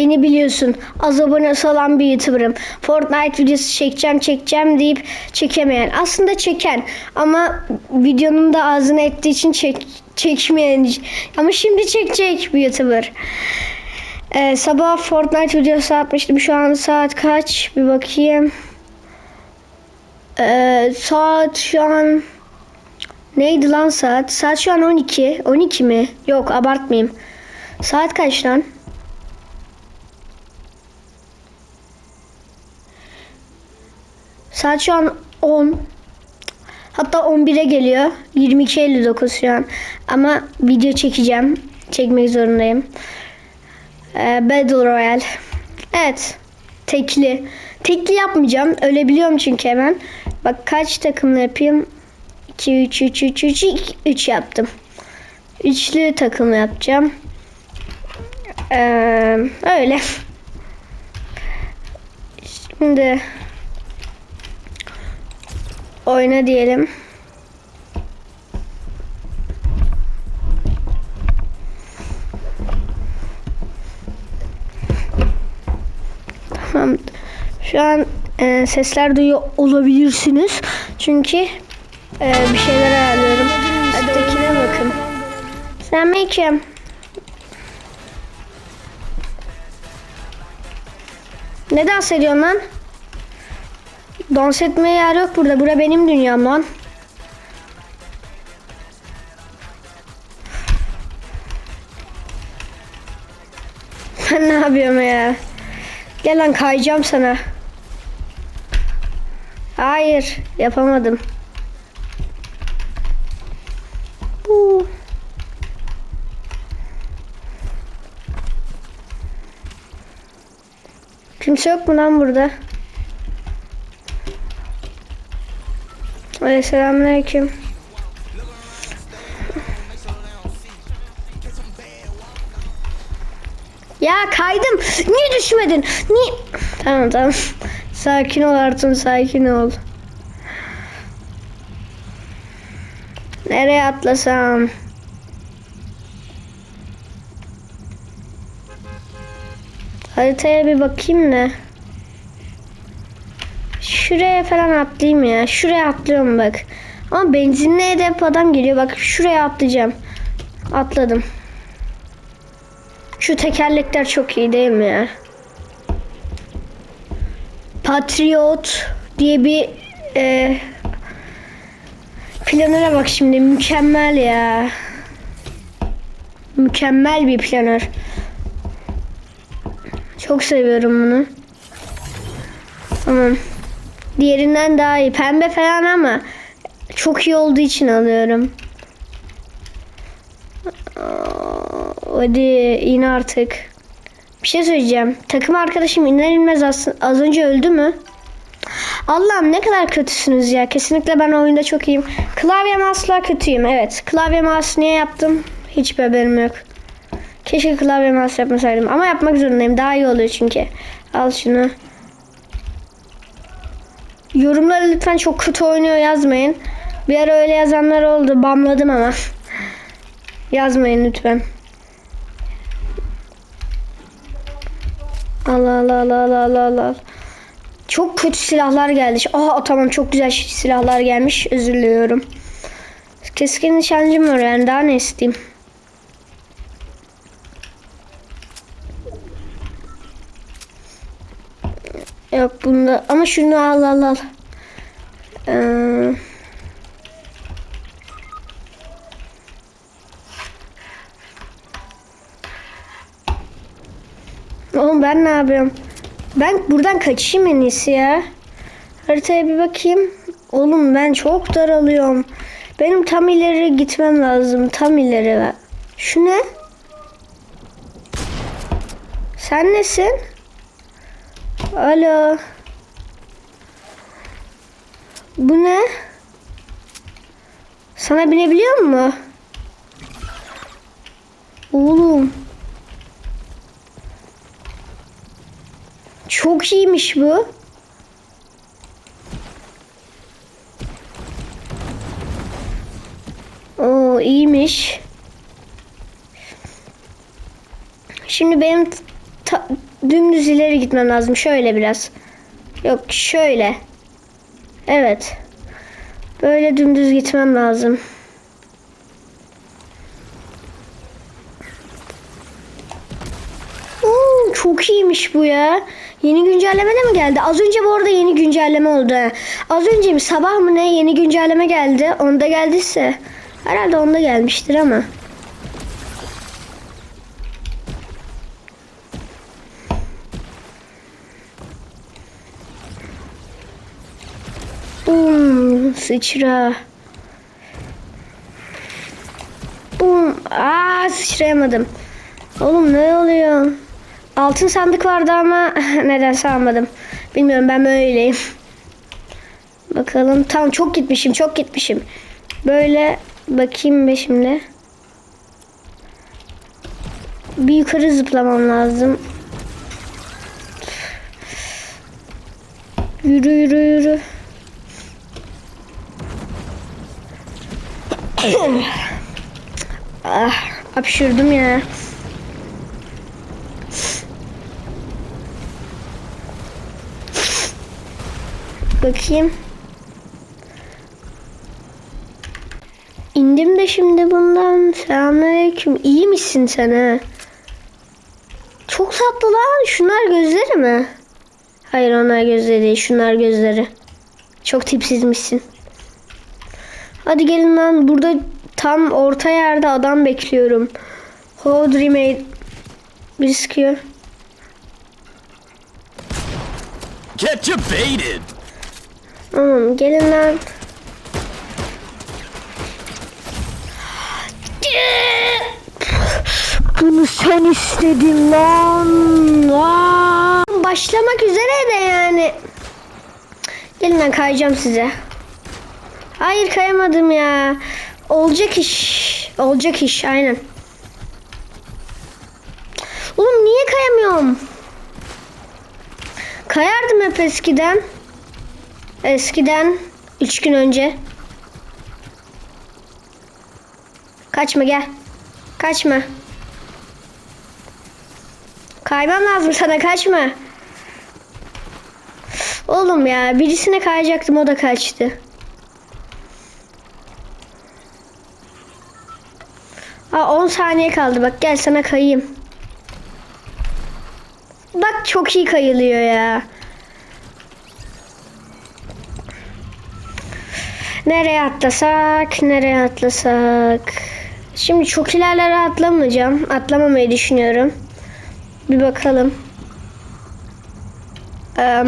Beni biliyorsun. Az abonesi olan bir YouTuber'ım. Fortnite videosu çekeceğim çekeceğim deyip çekemeyen. Aslında çeken ama videonun da ağzına ettiği için çek, çekmeyen. Ama şimdi çekecek bir YouTuber. Ee, sabah Fortnite videosu atmıştım. Şu an saat kaç? Bir bakayım. Ee, saat şu an neydi lan saat? Saat şu an 12. 12 mi? Yok abartmayayım. Saat kaç lan? Saat şu an 10. Hatta 11'e geliyor. 22.59 şu an. Ama video çekeceğim. Çekmek zorundayım. Ee, Battle Royale. Evet. Tekli. Tekli yapmayacağım. Ölebiliyorum çünkü hemen. Bak kaç takımla yapayım? 2, 3, 3, 3, 3, 3 yaptım. Üçlü takım yapacağım. Ee, öyle. Şimdi oyna diyelim. Tamam. Şu an e, sesler duyuyor olabilirsiniz. Çünkü e, bir şeyler ayarlıyorum. Ötekine bakın. Selamünaleyküm. Ne dans ediyorsun lan? Dans etmeye yer yok burada. Bura benim dünyam lan. Ben ne yapıyorum ya? Gel lan kayacağım sana. Hayır, yapamadım. Bu. Kimse yok mu lan burada? Aleyküm selamünaleyküm. Ya kaydım. Niye düşmedin? Niye? Tamam tamam. Sakin ol Artun sakin ol. Nereye atlasam? Haritaya bir bakayım da. Şuraya falan atlayayım ya. Şuraya atlıyorum bak. Ama benzinli edep adam geliyor. Bak şuraya atlayacağım. Atladım. Şu tekerlekler çok iyi değil mi ya? Patriot diye bir e, planöre bak şimdi mükemmel ya. Mükemmel bir planör. Çok seviyorum bunu. Tamam. Diğerinden daha iyi. Pembe falan ama çok iyi olduğu için alıyorum. Hadi in artık. Bir şey söyleyeceğim. Takım arkadaşım iner inmez az, az önce öldü mü? Allah'ım ne kadar kötüsünüz ya. Kesinlikle ben oyunda çok iyiyim. Klavyem asla kötüyüm. Evet. Klavye mouse niye yaptım? Hiçbir haberim yok. Keşke klavye mouse yapmasaydım. Ama yapmak zorundayım. Daha iyi oluyor çünkü. Al şunu. Yorumlara lütfen çok kötü oynuyor yazmayın. Bir ara öyle yazanlar oldu. Bamladım ama. Yazmayın lütfen. Allah Allah Allah Allah Allah Allah. Çok kötü silahlar geldi. Aa tamam çok güzel silahlar gelmiş. Özür diliyorum. Keskin nişancım var yani daha ne isteyeyim. Yok bunda ama şunu al al al. Ee, Oğlum ben ne yapıyorum? Ben buradan kaçayım en iyisi ya. Haritaya bir bakayım. Oğlum ben çok daralıyorum. Benim tam ileri gitmem lazım. Tam ileri. Şu ne? Sen nesin? Alo. Bu ne? Sana binebiliyor mu? Oğlum. Çok iyiymiş bu. Oo iyiymiş. Şimdi benim dümdüz ileri gitmem lazım. Şöyle biraz. Yok şöyle. Evet. Böyle dümdüz gitmem lazım. Oo, çok iyiymiş bu ya. Yeni güncelleme de mi geldi? Az önce bu arada yeni güncelleme oldu. Az önce mi sabah mı ne yeni güncelleme geldi. Onda geldiyse. Herhalde onda gelmiştir ama. Sıçra. Bum. Aa sıçrayamadım. Oğlum ne oluyor? Altın sandık vardı ama neden almadım. Bilmiyorum ben böyleyim. Bakalım. Tamam çok gitmişim çok gitmişim. Böyle bakayım be şimdi. Bir yukarı zıplamam lazım. Yürü yürü yürü. Ah, hapşırdım ya. Bakayım. İndim de şimdi bundan. Selamünaleyküm. İyi misin sen ha? Çok tatlı lan. Şunlar gözleri mi? Hayır onlar gözleri değil. Şunlar gözleri. Çok tipsizmişsin. Hadi gelin lan. Burada tam orta yerde adam bekliyorum. Hold remade. Bir sıkıyor. Get you baited! Tamam gelin lan. Bunu sen istedin lan. Aa! Başlamak üzere de yani. Gelin lan kayacağım size. Hayır kayamadım ya. Olacak iş. Olacak iş aynen. Oğlum niye kayamıyorum? Kayardım hep eskiden. Eskiden 3 gün önce. Kaçma gel. Kaçma. Kaymam lazım sana kaçma. Oğlum ya birisine kayacaktım o da kaçtı. Aa 10 saniye kaldı bak gel sana kayayım. Bak çok iyi kayılıyor ya. Nereye atlasak, nereye atlasak. Şimdi çok ilerlere atlamayacağım. Atlamamayı düşünüyorum. Bir bakalım. Eee,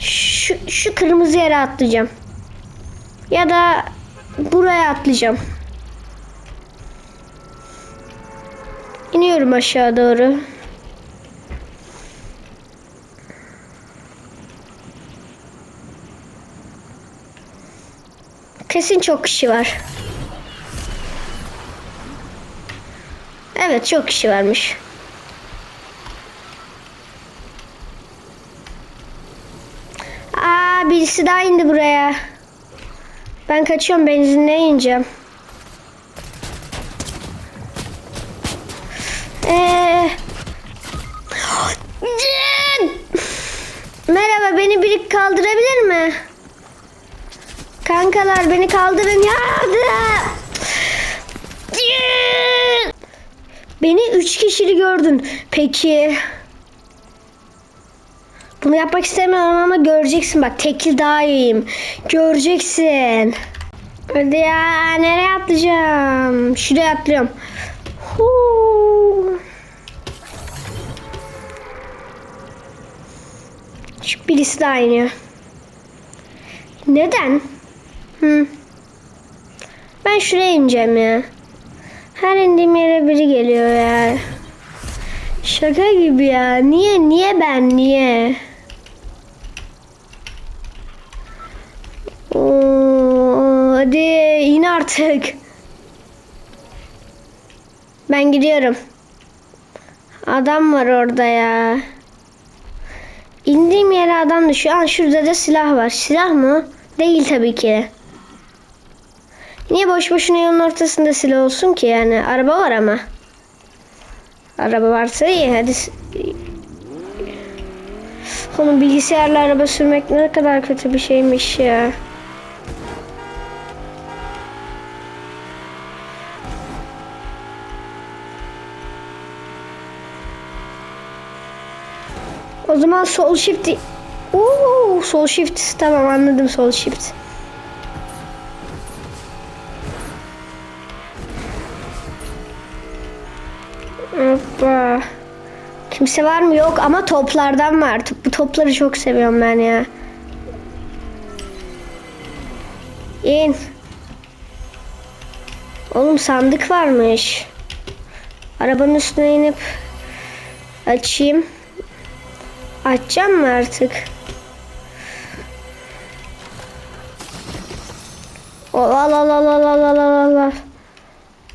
şu, şu kırmızı yere atlayacağım. Ya da buraya atlayacağım. İniyorum aşağı doğru. Kesin çok kişi var. Evet çok kişi varmış. Aa birisi daha indi buraya. Ben kaçıyorum benzinle ineceğim. Kaldırabilir mi? Kankalar beni kaldırın ya. Beni üç kişili gördün. Peki. Bunu yapmak istemiyorum ama göreceksin bak tekil daha iyiyim. Göreceksin. Hadi ya nereye atlayacağım? Şuraya atlıyorum. Huu. Şu birisi daha iniyor. Neden? Hı. Ben şuraya ineceğim ya. Her indiğim yere biri geliyor ya. Şaka gibi ya. Niye niye ben niye? Oo, hadi in artık. Ben gidiyorum. Adam var orada ya. İndiğim yere adam düşüyor. Aa, şurada da silah var. Silah mı? Değil tabii ki. Niye boş boşuna yolun ortasında silah olsun ki yani? Araba var ama. Araba varsa iyi. Hadi Onun bilgisayarla araba sürmek ne kadar kötü bir şeymiş ya. Zaman sol shift Oo, sol shift tamam anladım sol shift. Hoppa. Kimse var mı? Yok ama toplardan var. Bu topları çok seviyorum ben ya. İn. Oğlum sandık varmış. Arabanın üstüne inip açayım. Açacağım mı artık? O, al al al al al al al al.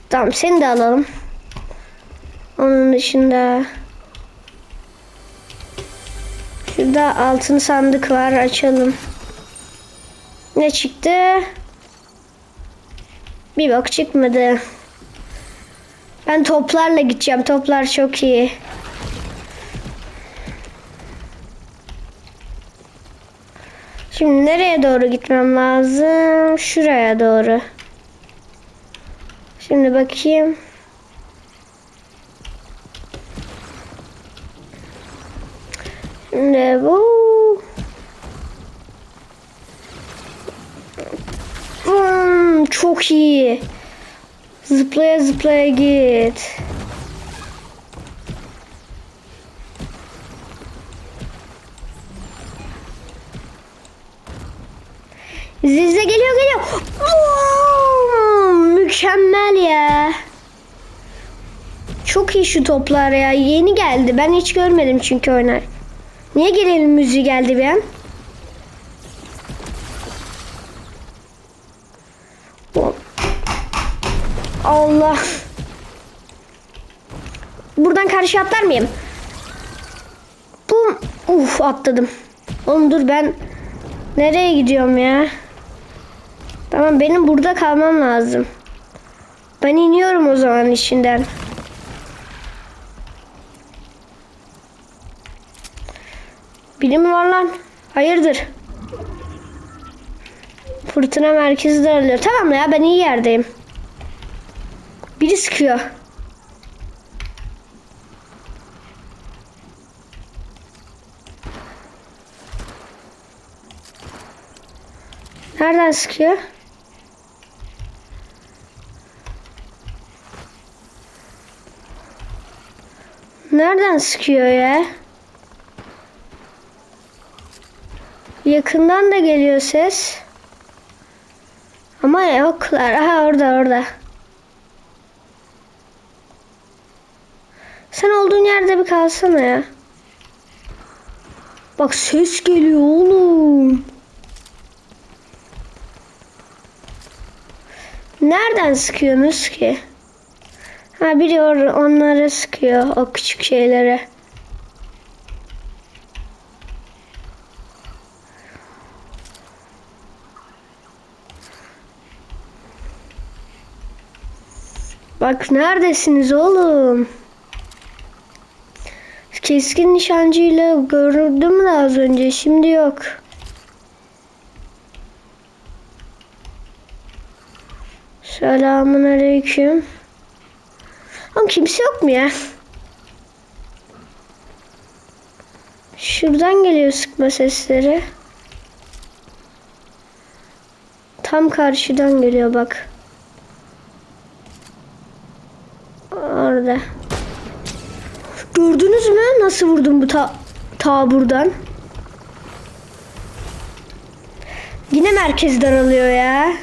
Tamam seni de alalım. Onun dışında Şurada altın sandık var. Açalım. Ne çıktı? Bir bak çıkmadı. Ben toplarla gideceğim. Toplar çok iyi. Şimdi nereye doğru gitmem lazım? Şuraya doğru. Şimdi bakayım. Şimdi bu. Hmm, çok iyi. Zıplaya zıplaya git. Zilze geliyor geliyor. Boom! Mükemmel ya. Çok iyi şu toplar ya. Yeni geldi. Ben hiç görmedim çünkü oynar. Niye gelelim müziği geldi bir an? Allah. Buradan karşı atlar mıyım? Bum. Uf atladım. Oğlum dur ben nereye gidiyorum ya? Tamam benim burada kalmam lazım. Ben iniyorum o zaman içinden. Biri mi var lan? Hayırdır? Fırtına merkezi daralıyor. Tamam ya ben iyi yerdeyim. Biri sıkıyor. Nereden sıkıyor? Nereden sıkıyor ya? Yakından da geliyor ses. Ama yoklar. Aha orada orada. Sen olduğun yerde bir kalsana ya. Bak ses geliyor oğlum. Nereden sıkıyorsunuz ki? Ha biri or- onlara sıkıyor o küçük şeylere. Bak neredesiniz oğlum? Keskin nişancıyla gördüm de az önce. Şimdi yok. Selamun aleyküm. Kimse yok mu ya? Şuradan geliyor sıkma sesleri. Tam karşıdan geliyor bak. Orada. Gördünüz mü nasıl vurdum bu ta, ta buradan? Yine merkez daralıyor ya.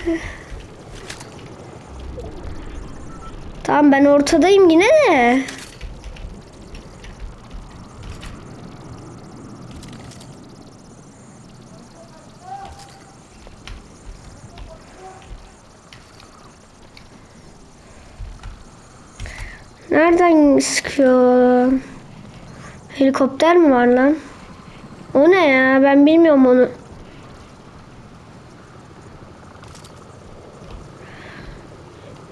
Tamam ben ortadayım yine de. Nereden sıkıyor? Helikopter mi var lan? O ne ya? Ben bilmiyorum onu.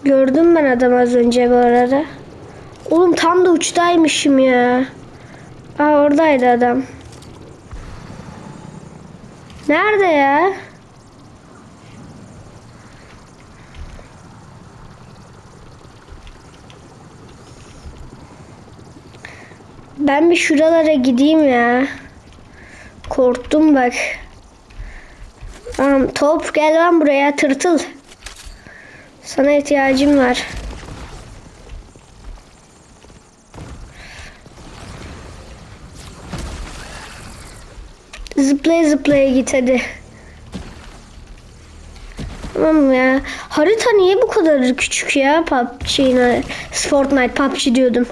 Gördüm ben adam az önce bu arada. Oğlum tam da uçtaymışım ya. Aa oradaydı adam. Nerede ya? Ben bir şuralara gideyim ya. Korktum bak. Tamam, top gel lan buraya tırtıl. Sana ihtiyacım var. Zıplaya zıplaya git hadi. Tamam ya. Harita niye bu kadar küçük ya? PUBG'nin Fortnite PUBG diyordum.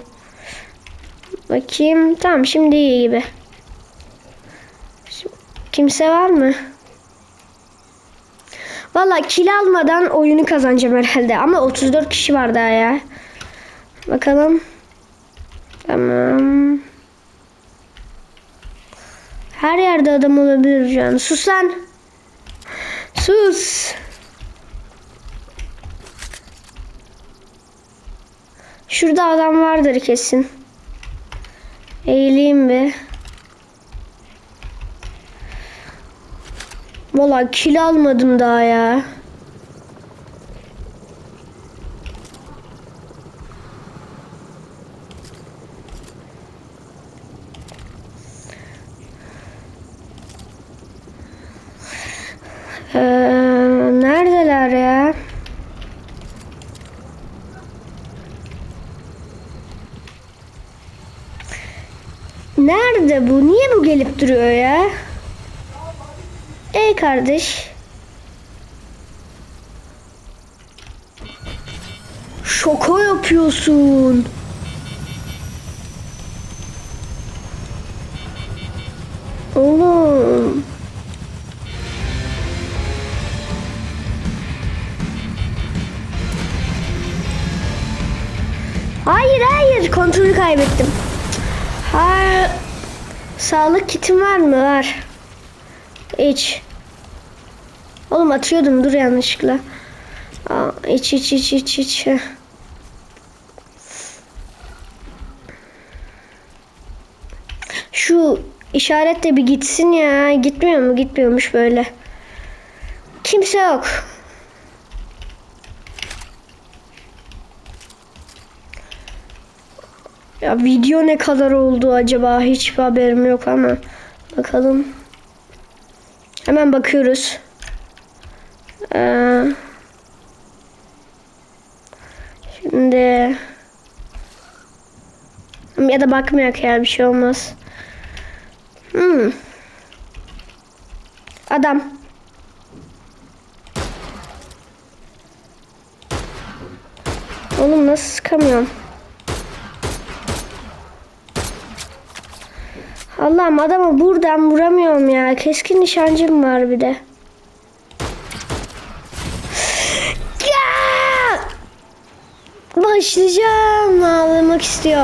Bakayım. Tamam şimdi iyi gibi. Kimse var mı? Valla kill almadan oyunu kazanacağım herhalde. Ama 34 kişi var daha ya. Bakalım. Tamam. Her yerde adam olabilir şu an. Sus lan. Sus. Şurada adam vardır kesin. Eğileyim bir. Valla kil almadım daha ya. Ee, neredeler ya? Nerede bu? Niye bu gelip duruyor ya? Ey kardeş. Şaka yapıyorsun. Oğlum. Hayır hayır kontrolü kaybettim. Hayır. Sağlık kitim var mı? Var. İç. Oğlum atıyordum dur yanlışlıkla. Aa, iç iç iç iç iç. Şu işaret de bir gitsin ya. Gitmiyor mu? Gitmiyormuş böyle. Kimse yok. Ya video ne kadar oldu acaba? Hiçbir haberim yok ama. Bakalım. Hemen bakıyoruz. Ee, şimdi ya da bakmayak ya bir şey olmaz. Hmm. Adam. Oğlum nasıl sıkamıyorum? Allah'ım adamı buradan vuramıyorum ya. Keskin nişancım var bir de. Ya! Başlayacağım. Ağlamak istiyorum.